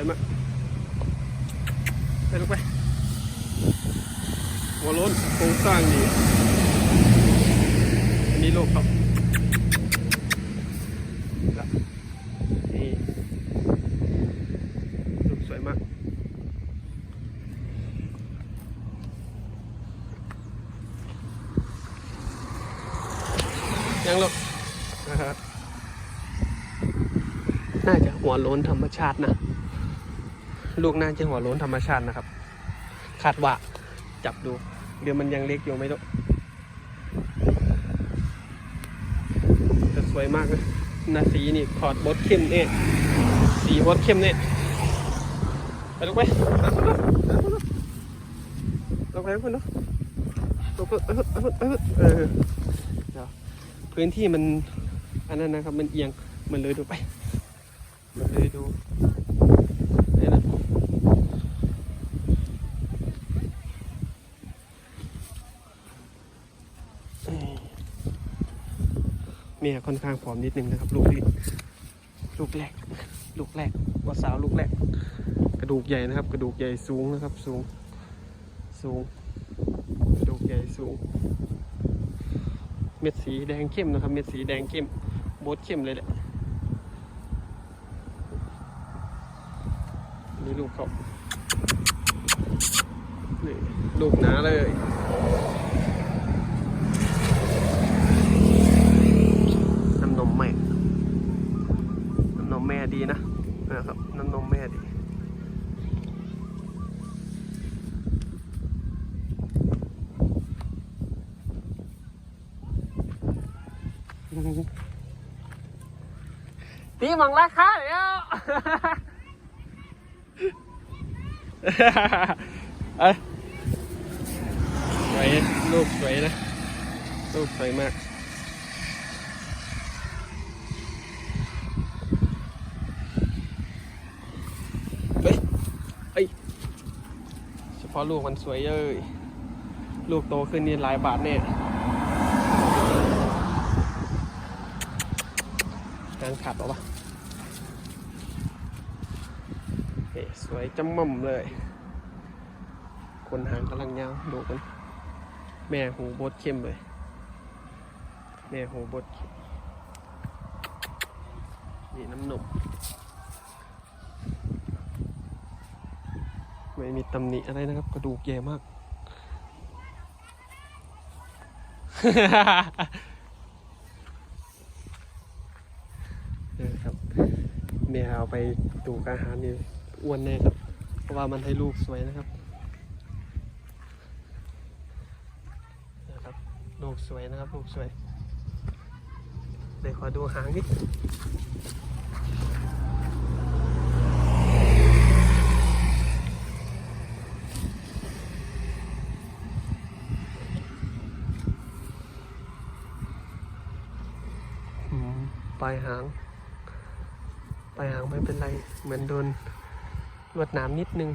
วยมากไปลูกไปหัวล้นโครงสร้างดีอันนี้ลูกครับนี่ลูกสวยมากยังลูกนะครับน่าจะหัวโล้นธรรมชาตินะ ลูกน่าจะหัวโล้นธรรมชาตินะครับคาดว่าจับดู เดี๋ยวมันยังเล็กอยู่ไหมลูกแต่สวยมากนะนาสีนี่ถอดบดเข้มเนี่ยสีบดเข้มเนี่ยไปลูกไปลงไปคุณเนาะลงไปเออเออเออเออเดี๋ยวพื้นที่มันอันนั้นนะครับมันเอียงมันเลยดูไป มันเลยดูนี่นะ เมียค่อนข้างผอมนิดนึงนะครับ ลูกที่ลูกแรก ลูกแรกว่าสาวลูกแรก กระดูกใหญ่นะครับ กระดูกใหญ่สูงนะครับ สูง สูง กระดูกใหญ่สูง เม็ดสีแดงเข้มนะครับ เม็ดสีแดงเข้มโบดเข้มเลยแหละนี่ลูกเขานี่ลูกหนาเลย น้ำนมแม่ น้ำนม แม่ดีนะนะครับน้ำนมแม่ดีตีมังราคาเดี๋ยวเอ้ยสวยลูกสวยนะ ลูกสวยมาก เฮ้ยเอ้ย เฉพาะลูกมันสวยเย้ยลูกโตขึ้นนี่หลายบาทแน่กางขัดหรอปะเฮ้สวยจำม่ำเลย คนหางกำลังยาวดูกัน แม่หูบดเข้มเลย แม่หูบดนี่น้ำนม ไม่มีตำหนิอะไรนะครับ กระดูกใหญ่มากเออครับแม่เอาไปดูกอาหารนี่อ้วนแน่ครับ เพราะว่ามันให้ลูกสวยนะครับนะครับลูกสวยนะครับลูกสวยเดี๋ยวขอดูหางนิดอืม ปลายหาง ปลายหางไม่เป็นไร เหมือนโดนลวดหนามนิดนึง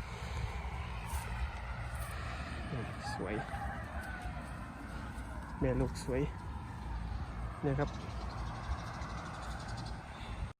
สวย แม่ลูกสวยเนี่ยครับ